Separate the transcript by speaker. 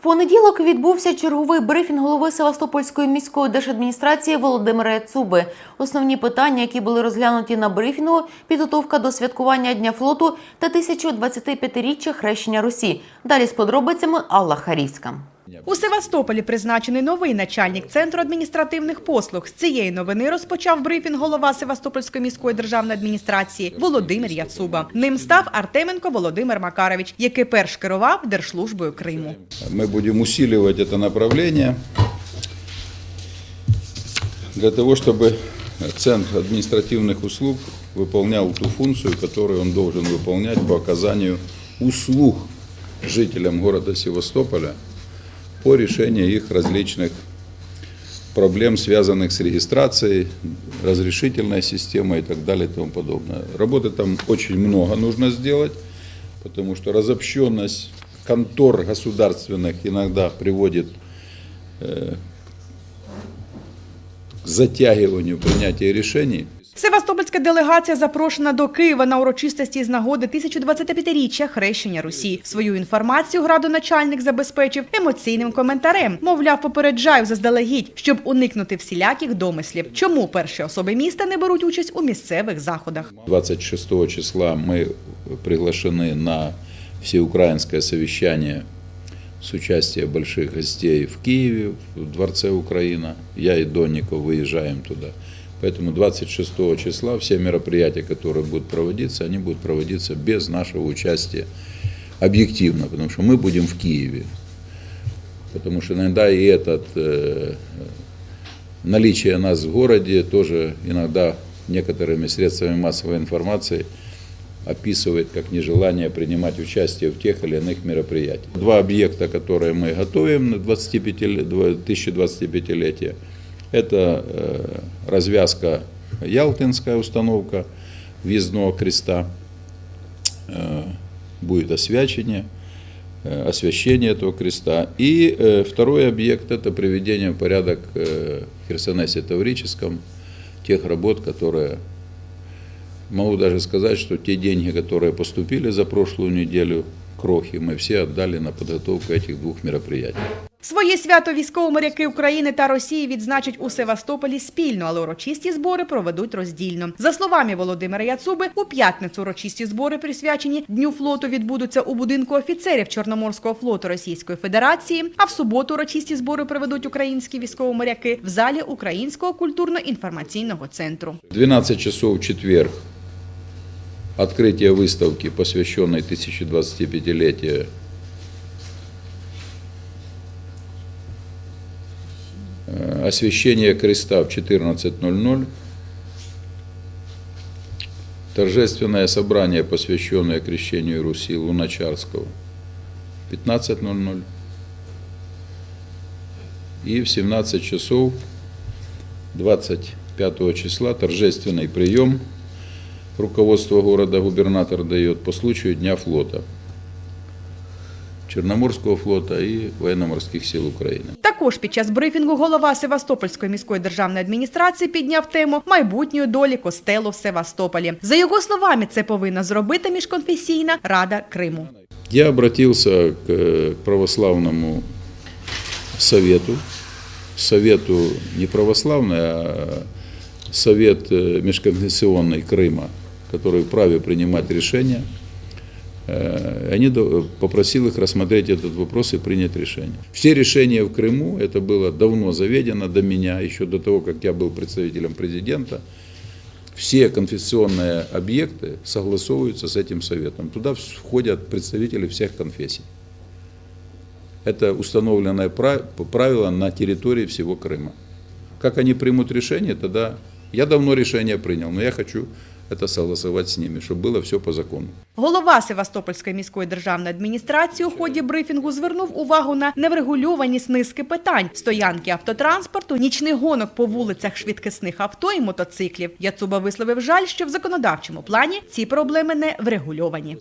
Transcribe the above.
Speaker 1: понеділок відбувся черговий брифінг голови Севастопольської міської держадміністрації Володимира Яцуби. Основні питання, які були розглянуті на брифінгу, підготовка до святкування Дня флоту та 1025-річчя хрещення Русі. Далі з подробицями Алла Харівська.
Speaker 2: У Севастополі призначений новий начальник центру адміністративних послуг. З цієї новини розпочав брифінг голова Севастопольської міської державної адміністрації Володимир Яцуба. Ним став Артеменко Володимир Макарович, який перш керував Держслужбою Криму.
Speaker 3: Мы будем усиливать это направление для того, чтобы Центр административных услуг выполнял ту функцию, которую он должен выполнять по оказанию услуг жителям города Севастополя по решению их различных проблем, связанных с регистрацией, разрешительной системой и так далее и тому подобное. Работы там очень много нужно сделать, потому что разобщенность контор государственных иногда приводит э, к затягиванию принятия решений.
Speaker 2: Севастопольська делегація запрошена до Києва на урочистості з нагоди 1025-річчя хрещення Русі. Свою інформацію градоначальник забезпечив емоційним коментарем. Мовляв, попереджаю заздалегідь, щоб уникнути всіляких домислів. Чому перші особи міста не беруть участь у місцевих заходах?
Speaker 3: 26 числа мы приглашены на всеукраинское совещание с участием больших гостей в Киеве, в Дворце Украина. Я и Донников выезжаем туда. Поэтому 26 числа все мероприятия, которые будут проводиться, они будут проводиться без нашего участия объективно, потому что мы будем в Киеве. Потому что иногда и этот э, наличие нас в городе тоже иногда некоторыми средствами массовой информации описывает как нежелание принимать участие в тех или иных мероприятиях. Два объекта, которые мы готовим на 25, ле- дво- 1025-летие, это э, развязка Ялтинская установка въездного креста, э, будет освячение, э, освящение этого креста. И э, второй объект – это приведение в порядок э, в Херсонесе Таврическом тех работ, которые Могу даже сказать, что те деньги, которые поступили за прошлую неделю, крохи, мы все отдали на подготовку этих двух мероприятий.
Speaker 2: Своє свято військово-моряки України та Росії відзначать у Севастополі спільно, але урочисті збори проведуть роздільно. За словами Володимира Яцуби, у п'ятницю урочисті збори, присвячені Дню флоту, відбудуться у будинку офіцерів Чорноморського флоту Російської Федерації. А в суботу урочисті збори проведуть українські військово-моряки в залі Українського культурно-інформаційного центру.
Speaker 3: 12 часов четверг открытие выставки, посвященной 1025-летию э, освящение креста в 14.00, торжественное собрание, посвященное крещению Руси Луначарского, в 15.00 и в 17 часов 25 числа торжественный прием руководство города губернатор дает по случаю Дня флота, Черноморского флота и военно-морских сил Украины.
Speaker 2: Також під час брифінгу голова Севастопольської міської державної адміністрації підняв тему майбутньої долі костелу в Севастополі. За його словами, це повинна зробити міжконфесійна рада Криму.
Speaker 3: Я обратился к э, православному совету, совету не православный, а совет э, межконфессионный Крыма, Который вправе принимать решения. Э, Они попросил их рассмотреть этот вопрос и принять решение. Все решения в Крыму, это было давно заведено до меня, еще до того, как я был представителем президента, все конфессионные объекты согласовываются с этим советом. Туда входят представители всех конфессий. Это установленное пра- правило на территории всего Крыма. Как они примут решение, тогда... Я давно решение принял, но я хочу это согласовать с ними, чтобы было все по закону.
Speaker 2: Голова Севастопольської міської державної адміністрації у ході брифінгу звернув увагу на неврегульованість низки питань: стоянки автотранспорту, нічних гонок по вулицях швидкісних авто і мотоциклів. Яцуба висловив жаль, що в законодавчому плані ці проблеми не врегульовані.